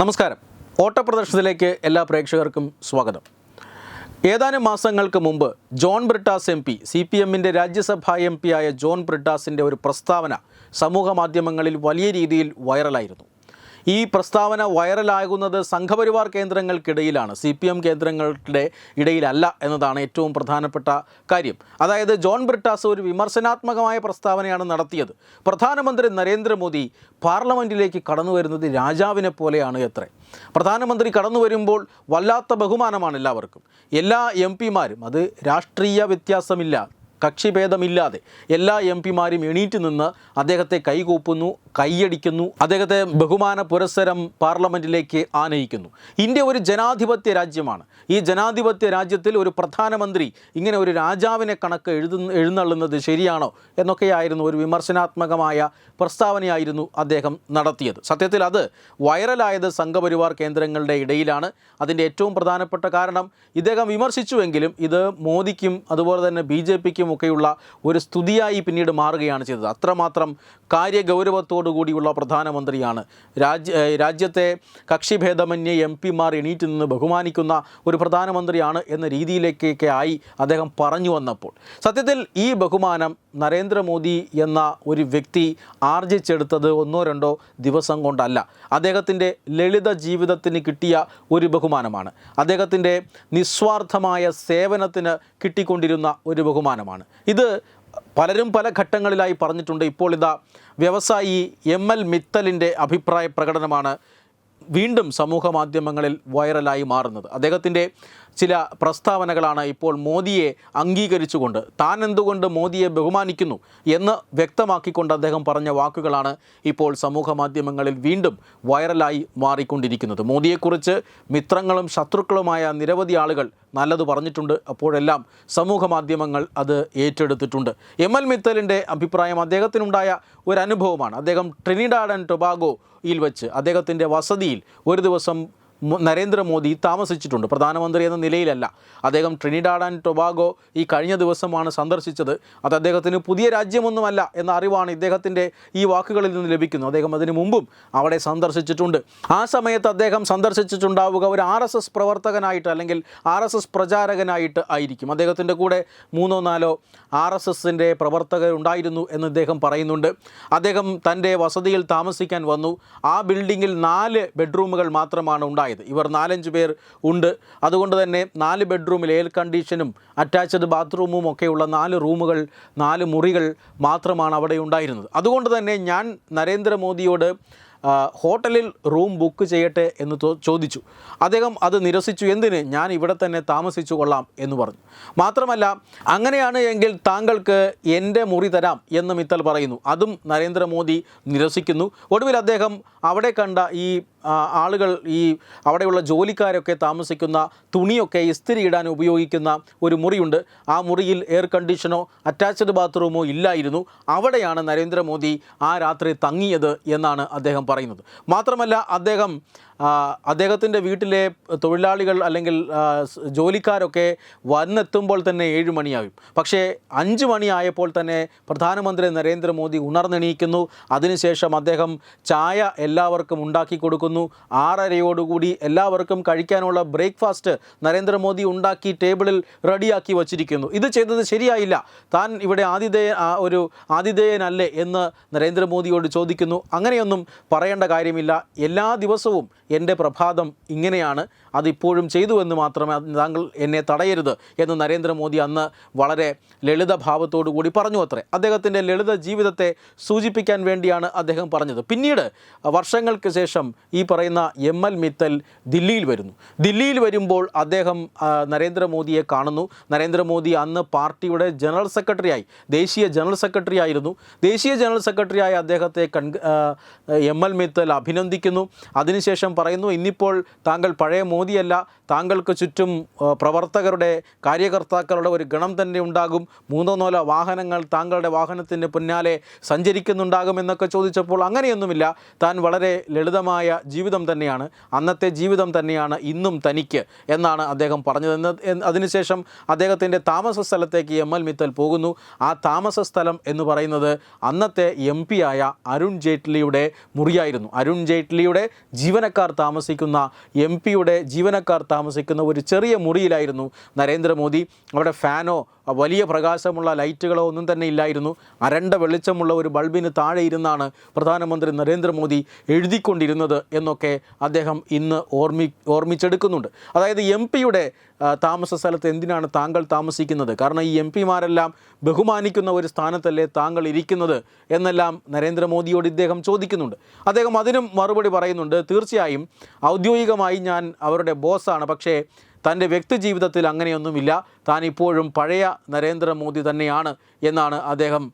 നമസ്കാരം. ഓട്ടപ്രദർശനത്തിലേക്ക് എല്ലാ പ്രേക്ഷകർക്കും സ്വാഗതം. ഏതാനും മാസങ്ങൾക്ക് മുമ്പ് John Brittas M P C P എമ്മിന്റെ രാജ്യസഭാ എം പി ആയ ജോൺ ബ്രിട്ടാസിന്റെ ഒരു പ്രസ്താവന സമൂഹ മാധ്യമങ്ങളിൽ വലിയ രീതിയിൽ വൈറലായിരുന്നു. ഈ പ്രസ്താവന വൈറലാകുന്നത് സംഘപരിവാർ കേന്ദ്രങ്ങൾക്കിടയിലാണ് സി പി എം കേന്ദ്രങ്ങളുടെ ഇടയിലല്ല എന്നതാണ് ഏറ്റവും പ്രധാനപ്പെട്ട കാര്യം. അതായത് ജോൺ ബ്രിട്ടാസ് ഒരു വിമർശനാത്മകമായ പ്രസ്താവനയാണ് നടത്തിയത്. പ്രധാനമന്ത്രി നരേന്ദ്രമോദി പാർലമെന്റിലേക്ക് കടന്നു വരുന്നത് രാജാവിനെ പോലെയാണ് എത്ര. പ്രധാനമന്ത്രി കടന്നു വരുമ്പോൾ വല്ലാത്ത ബഹുമാനമാണ് എല്ലാവർക്കും. എല്ലാ എം പിമാരും അത് രാഷ്ട്രീയ വ്യത്യാസമില്ല കക്ഷിഭേദമില്ലാതെ എല്ലാ എം പിമാരും എണീറ്റ് നിന്ന് അദ്ദേഹത്തെ കൈകൂപ്പുന്നു കൈയടിക്കുന്നു. അദ്ദേഹത്തെ ബഹുമാന പുരസ്സരം പാർലമെന്റിലേക്ക് ആനയിക്കുന്നു. ഇന്ത്യ ഒരു ജനാധിപത്യ രാജ്യമാണ്. ഈ ജനാധിപത്യ രാജ്യത്തിൽ ഒരു പ്രധാനമന്ത്രി ഇങ്ങനെ ഒരു രാജാവിനെ കണക്ക് എഴുതുന്ന എഴുന്നള്ളുന്നത് ശരിയാണോ എന്നൊക്കെയായിരുന്നു ഒരു വിമർശനാത്മകമായ പ്രസ്താവനയായിരുന്നു അദ്ദേഹം നടത്തിയത്. സത്യത്തിൽ അത് വൈറലായത് സംഘപരിവാർ കേന്ദ്രങ്ങളുടെ ഇടയിലാണ്. അതിന്റെ ഏറ്റവും പ്രധാനപ്പെട്ട കാരണം ഇദ്ദേഹം വിമർശിച്ചുവെങ്കിലും ഇത് മോദിക്കും അതുപോലെ തന്നെ ബി ജെ പിക്കും ഒക്കെയുള്ള ഒരു സ്തുതിയായി പിന്നീട് മാറുകയാണ് ചെയ്തത്. അത്രമാത്രം കാര്യഗൗരവത്തോടു കൂടിയുള്ള പ്രധാനമന്ത്രിയാണ്. രാജ്യ രാജ്യത്തെ കക്ഷിഭേദമന്യേ എം പിമാർ എണീറ്റ് നിന്ന് ബഹുമാനിക്കുന്ന ഒരു പ്രധാനമന്ത്രിയാണ് എന്ന രീതിയിലേക്കൊക്കെ ആയി അദ്ദേഹം പറഞ്ഞു വന്നപ്പോൾ. സത്യത്തിൽ ഈ ബഹുമാനം നരേന്ദ്രമോദി എന്ന ഒരു വ്യക്തി ആർജിച്ചെടുത്തത് ഒന്നോ രണ്ടോ ദിവസം കൊണ്ടല്ല. അദ്ദേഹത്തിന്റെ ലളിത ജീവിതത്തിന് കിട്ടിയ ഒരു ബഹുമാനമാണ്. അദ്ദേഹത്തിന്റെ നിസ്വാർത്ഥമായ സേവനത്തിന് കിട്ടിക്കൊണ്ടിരുന്ന ഒരു ബഹുമാനമാണ്. ഇത് പലരും പല ഘട്ടങ്ങളിലായി പറഞ്ഞിട്ടുണ്ട്. ഇപ്പോൾ ഇതാ വ്യവസായി എം എൽ മിത്തലിന്റെ അഭിപ്രായ പ്രകടനമാണ് വീണ്ടും സമൂഹ മാധ്യമങ്ങളിൽ വൈറലായി മാറുന്നത്. അദ്ദേഹത്തിന്റെ ചില പ്രസ്താവനകളാണ് ഇപ്പോൾ മോദിയെ അംഗീകരിച്ചുകൊണ്ട് താൻ എന്തുകൊണ്ട് മോദിയെ ബഹുമാനിക്കുന്നു എന്ന് വ്യക്തമാക്കിക്കൊണ്ട് അദ്ദേഹം പറഞ്ഞ വാക്കുകളാണ് ഇപ്പോൾ സമൂഹ മാധ്യമങ്ങളിൽ വീണ്ടും വൈറലായി മാറിക്കൊണ്ടിരിക്കുന്നത്. മോദിയെക്കുറിച്ച് മിത്രങ്ങളും ശത്രുക്കളുമായ നിരവധി ആളുകൾ നല്ലത് പറഞ്ഞിട്ടുണ്ട്. അപ്പോഴെല്ലാം സമൂഹ മാധ്യമങ്ങൾ അത് ഏറ്റെടുത്തിട്ടുണ്ട്. എം എൽ മിത്തലിന്റെ അഭിപ്രായം അദ്ദേഹത്തിനുണ്ടായ ഒരു അനുഭവമാണ്. അദ്ദേഹം ട്രിനിഡാഡ് ആൻഡ് ടൊബാഗോയിൽ വെച്ച് അദ്ദേഹത്തിന്റെ വസതിയിൽ ഒരു ദിവസം നരേന്ദ്രമോദി താമസിച്ചിട്ടുണ്ട് പ്രധാനമന്ത്രി എന്ന നിലയിലല്ല. അദ്ദേഹം ട്രിനിഡാഡ് ആൻഡ് ടൊബാഗോ ഈ കഴിഞ്ഞ ദിവസമാണ് സന്ദർശിച്ചത്. അത് അദ്ദേഹത്തിന് പുതിയ രാജ്യമൊന്നുമല്ല എന്ന അറിവാണ് ഇദ്ദേഹത്തിന്റെ ഈ വാക്കുകളിൽ നിന്ന് ലഭിക്കുന്നത്. അദ്ദേഹം അതിനു മുമ്പും അവിടെ സന്ദർശിച്ചിട്ടുണ്ട്. ആ സമയത്ത് അദ്ദേഹം സന്ദർശിച്ചിട്ടുണ്ടാവുക ഒരു ആർ എസ് എസ് പ്രവർത്തകനായിട്ട് അല്ലെങ്കിൽ ആർ എസ് എസ് പ്രചാരകനായിട്ട് ആയിരിക്കും. അദ്ദേഹത്തിന്റെ കൂടെ മൂന്നോ നാലോ ആർ എസ് എസിന്റെ പ്രവർത്തകരുണ്ടായിരുന്നു എന്ന് ഇദ്ദേഹം പറയുന്നുണ്ട്. അദ്ദേഹം തന്റെ വസതിയിൽ താമസിക്കാൻ വന്നു. ആ ബിൽഡിങ്ങിൽ നാല് ബെഡ്റൂമുകൾ മാത്രമാണ് ഉണ്ടായത് ഇവർ നാലഞ്ച് പേർ ഉണ്ട്. അതുകൊണ്ട് തന്നെ നാല് ബെഡ്റൂമിൽ എയർ കണ്ടീഷനും അറ്റാച്ച്ഡ് ബാത്റൂമും ഒക്കെയുള്ള നാല് റൂമുകൾ നാല് മുറികൾ മാത്രമാണ് അവിടെ ഉണ്ടായിരുന്നത്. അതുകൊണ്ട് തന്നെ ഞാൻ നരേന്ദ്രമോദിയോട് ഹോട്ടലിൽ റൂം ബുക്ക് ചെയ്യട്ടെ എന്ന് ചോദിച്ചു. അദ്ദേഹം അത് നിരസിച്ചു. എന്തിന്? ഞാൻ ഇവിടെ തന്നെ താമസിച്ചു കൊള്ളാം എന്ന് പറഞ്ഞു. മാത്രമല്ല അങ്ങനെയാണ് എങ്കിൽ താങ്കൾക്ക് എന്റെ മുറി തരാം എന്ന് മിത്തൽ പറയുന്നു. അതും നരേന്ദ്രമോദി നിരസിക്കുന്നു. ഒടുവിൽ അദ്ദേഹം അവിടെ കണ്ട ഈ ആളുകൾ ഈ അവിടെയുള്ള ജോലിക്കാരൊക്കെ താമസിക്കുന്ന തുണിയൊക്കെ ഇസ്തിരി ഇടാൻ ഉപയോഗിക്കുന്ന ഒരു മുറിയുണ്ട്. ആ മുറിയിൽ എയർ കണ്ടീഷനോ അറ്റാച്ച്ഡ് ബാത്റൂമോ ഇല്ലായിരുന്നു. അവിടെയാണ് നരേന്ദ്രമോദി ആ രാത്രി തങ്ങിയത് എന്നാണ് അദ്ദേഹം പറയുന്നത്. മാത്രമല്ല അദ്ദേഹം അദ്ദേഹത്തിന്റെ വീട്ടിലെ തൊഴിലാളികൾ അല്ലെങ്കിൽ ജോലിക്കാരൊക്കെ വന്നെത്തുമ്പോൾ തന്നെ ഏഴ് മണിയാകും. പക്ഷേ അഞ്ച് മണിയായപ്പോൾ തന്നെ പ്രധാനമന്ത്രി നരേന്ദ്രമോദി ഉണർന്നെണീക്കുന്നു. അതിനുശേഷം അദ്ദേഹം ചായ എല്ലാവർക്കും ഉണ്ടാക്കി കൊടുക്കുന്നു. ആറരയോടുകൂടി എല്ലാവർക്കും കഴിക്കാനുള്ള ബ്രേക്ക്ഫാസ്റ്റ് നരേന്ദ്രമോദി ഉണ്ടാക്കി ടേബിളിൽ റെഡിയാക്കി വച്ചിരിക്കുന്നു. ഇത് ചെയ്തത് ശരിയായില്ല. താൻ ഇവിടെ ആതിഥേയ ഒരു ആതിഥേയനല്ലേ എന്ന് നരേന്ദ്രമോദിയോട് ചോദിക്കുന്നു. അങ്ങനെയൊന്നും പറയേണ്ട കാര്യമില്ല. എല്ലാ ദിവസവും എന്റെ പ്രഭാതം ഇങ്ങനെയാണ് അതിപ്പോഴും ചെയ്തു എന്ന് മാത്രമേ താങ്കൾ എന്നെ തടയരുത് എന്ന് നരേന്ദ്രമോദി അന്ന് വളരെ ലളിത ഭാവത്തോടു കൂടി പറഞ്ഞു അത്രേ. അദ്ദേഹത്തിന്റെ ലളിത ജീവിതത്തെ സൂചിപ്പിക്കാൻ വേണ്ടിയാണ് അദ്ദേഹം പറഞ്ഞത്. പിന്നീട് വർഷങ്ങൾക്ക് ശേഷം ഈ പറയുന്ന എം എൽ മിത്തൽ ദില്ലിയിൽ വരുന്നു. ദില്ലിയിൽ വരുമ്പോൾ അദ്ദേഹം നരേന്ദ്രമോദിയെ കാണുന്നു. നരേന്ദ്രമോദി അന്ന് പാർട്ടിയുടെ ജനറൽ സെക്രട്ടറിയായി ദേശീയ ജനറൽ സെക്രട്ടറി ആയിരുന്നു ദേശീയ ജനറൽ സെക്രട്ടറിയായ അദ്ദേഹത്തെ കൺ എം എൽ മിത്തൽ അഭിനന്ദിക്കുന്നു. അതിനുശേഷം പറയുന്നു. ഇന്നിപ്പോൾ താങ്കൾ പഴയ മോദിയല്ല. താങ്കൾക്ക് ചുറ്റും പ്രവർത്തകരുടെ കാര്യകർത്താക്കളുടെ ഒരു ഗണം തന്നെ ഉണ്ടാകും. മൂന്നോ നാലോ വാഹനങ്ങൾ താങ്കളുടെ വാഹനത്തിന് പിന്നാലെ സഞ്ചരിക്കുന്നുണ്ടാകും എന്നൊക്കെ ചോദിച്ചപ്പോൾ അങ്ങനെയൊന്നുമില്ല. താൻ വളരെ ലളിതമായ ജീവിതം തന്നെയാണ്. അന്നത്തെ ജീവിതം തന്നെയാണ് ഇന്നും തനിക്ക് എന്നാണ് അദ്ദേഹം പറഞ്ഞത് അതിനുശേഷം അദ്ദേഹത്തിന്റെ താമസ സ്ഥലത്തേക്ക് എം എൽ മിത്തൽ പോകുന്നു. ആ താമസ സ്ഥലം എന്ന് പറയുന്നത് അന്നത്തെ എം ആയ അരുൺ ജെയ്റ്റ്ലിയുടെ മുറിയായിരുന്നു. അരുൺ ജെയ്റ്റ്ലിയുടെ ജീവനക്കാർ ജീവനക്കാർ താമസിക്കുന്ന എം പിയുടെ ജീവനക്കാർ താമസിക്കുന്ന ഒരു ചെറിയ മുറിയിലായിരുന്നു നരേന്ദ്രമോദി. അവിടെ ഫാനോ വലിയ പ്രകാശമുള്ള ലൈറ്റുകളോ ഒന്നും തന്നെ ഇല്ലായിരുന്നു. അരണ്ട വെളിച്ചമുള്ള ഒരു ബൾബിന് താഴെ ഇരുന്നാണ് പ്രധാനമന്ത്രി നരേന്ദ്രമോദി എഴുതിക്കൊണ്ടിരുന്നത് എന്നൊക്കെ അദ്ദേഹം ഇന്ന് ഓർമ്മി ഓർമ്മിച്ചെടുക്കുന്നുണ്ട്. അതായത് എം പിയുടെ താമസ സ്ഥലത്ത് എന്തിനാണ് താങ്കൾ താമസിക്കുന്നത്? കാരണം ഈ എം പിമാരെല്ലാം ബഹുമാനിക്കുന്ന ഒരു സ്ഥാനത്തല്ലേ താങ്കൾ ഇരിക്കുന്നത് എന്നെല്ലാം നരേന്ദ്രമോദിയോട് ഇദ്ദേഹം ചോദിക്കുന്നുണ്ട്. അദ്ദേഹം അതിനും മറുപടി പറയുന്നുണ്ട് തീർച്ചയായും ഔദ്യോഗികമായി ഞാൻ അവരുടെ ബോസാണ്. പക്ഷേ തന്റെ വ്യക്തി ജീവിതത്തിൽ അങ്ങനെയൊന്നുമില്ല. താൻ ഇപ്പോഴും പഴയ നരേന്ദ്രമോദി തന്നെയാണ് എന്നാണ് അദ്ദേഹം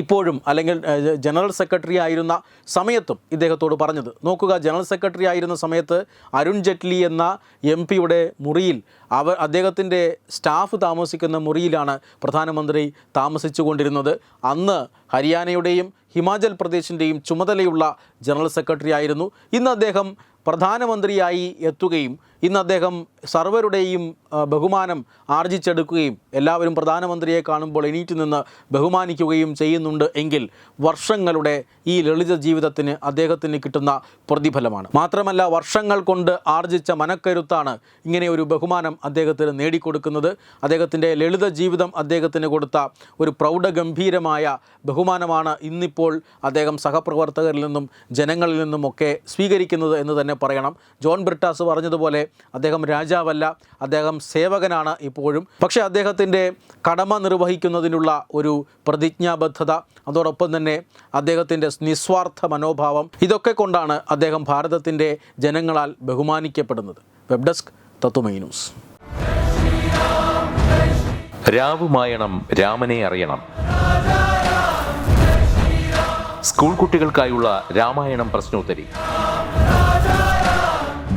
ഇപ്പോഴും അല്ലെങ്കിൽ ജനറൽ സെക്രട്ടറി ആയിരുന്ന സമയത്തും ഇദ്ദേഹത്തോട് പറഞ്ഞത്. നോക്കുക ജനറൽ സെക്രട്ടറി ആയിരുന്ന സമയത്ത് അരുൺ ജെറ്റ്ലി എന്ന എം പിയുടെ മുറിയിൽ അവർ അദ്ദേഹത്തിന്റെ സ്റ്റാഫ് താമസിക്കുന്ന മുറിയിലാണ് പ്രധാനമന്ത്രി താമസിച്ചു കൊണ്ടിരുന്നത് അന്ന് ഹരിയാനയുടെയും ഹിമാചൽ പ്രദേശിന്റെയും ചുമതലയുള്ള ജനറൽ സെക്രട്ടറി ആയിരുന്നു. ഇന്ന് അദ്ദേഹം പ്രധാനമന്ത്രിയായി എത്തുകയും ഇന്ന് അദ്ദേഹം സർവരുടെയും ബഹുമാനം ആർജിച്ചെടുക്കുകയും എല്ലാവരും പ്രധാനമന്ത്രിയെ കാണുമ്പോൾ എണീറ്റ് നിന്ന് ബഹുമാനിക്കുകയും ചെയ്യുന്നുണ്ട് എങ്കിൽ വർഷങ്ങളുടെ ഈ ലളിത ജീവിതത്തിന് അദ്ദേഹത്തിന് കിട്ടുന്ന പ്രതിഫലമാണ്. മാത്രമല്ല വർഷങ്ങൾ കൊണ്ട് ആർജിച്ച മനക്കരുത്താണ് ഇങ്ങനെ ഒരു ബഹുമാനം അദ്ദേഹത്തിന് നേടിക്കൊടുക്കുന്നത്. അദ്ദേഹത്തിന്റെ ലളിത ജീവിതം അദ്ദേഹത്തിന് കൊടുത്ത ഒരു പ്രൗഢഗംഭീരമായ ബഹുമാനമാണ് ഇന്നിപ്പോൾ അദ്ദേഹം സഹപ്രവർത്തകരിൽ നിന്നും ജനങ്ങളിൽ നിന്നുമൊക്കെ സ്വീകരിക്കുന്നത് എന്ന് തന്നെ പറയണം. ജോൺ ബ്രിട്ടാസ് പറഞ്ഞതുപോലെ അദ്ദേഹം രാജാവല്ല അദ്ദേഹം സേവകനാണ് ഇപ്പോഴും. പക്ഷേ അദ്ദേഹത്തിന്റെ കടമ നിർവഹിക്കുന്നതിനുള്ള ഒരു പ്രതിജ്ഞാബദ്ധത അതോടൊപ്പം തന്നെ അദ്ദേഹത്തിന്റെ നിസ്വാർത്ഥ മനോഭാവം ഇതൊക്കെ കൊണ്ടാണ് അദ്ദേഹം ഭാരതത്തിന്റെ ജനങ്ങളാൽ ബഹുമാനിക്കപ്പെടുന്നത്. Web desk Tattvamayi news. രാവുമായണം രാമനെ അറിയണം. സ്കൂൾ കുട്ടികൾക്കായുള്ള രാമായണം പ്രശ്നോത്തരി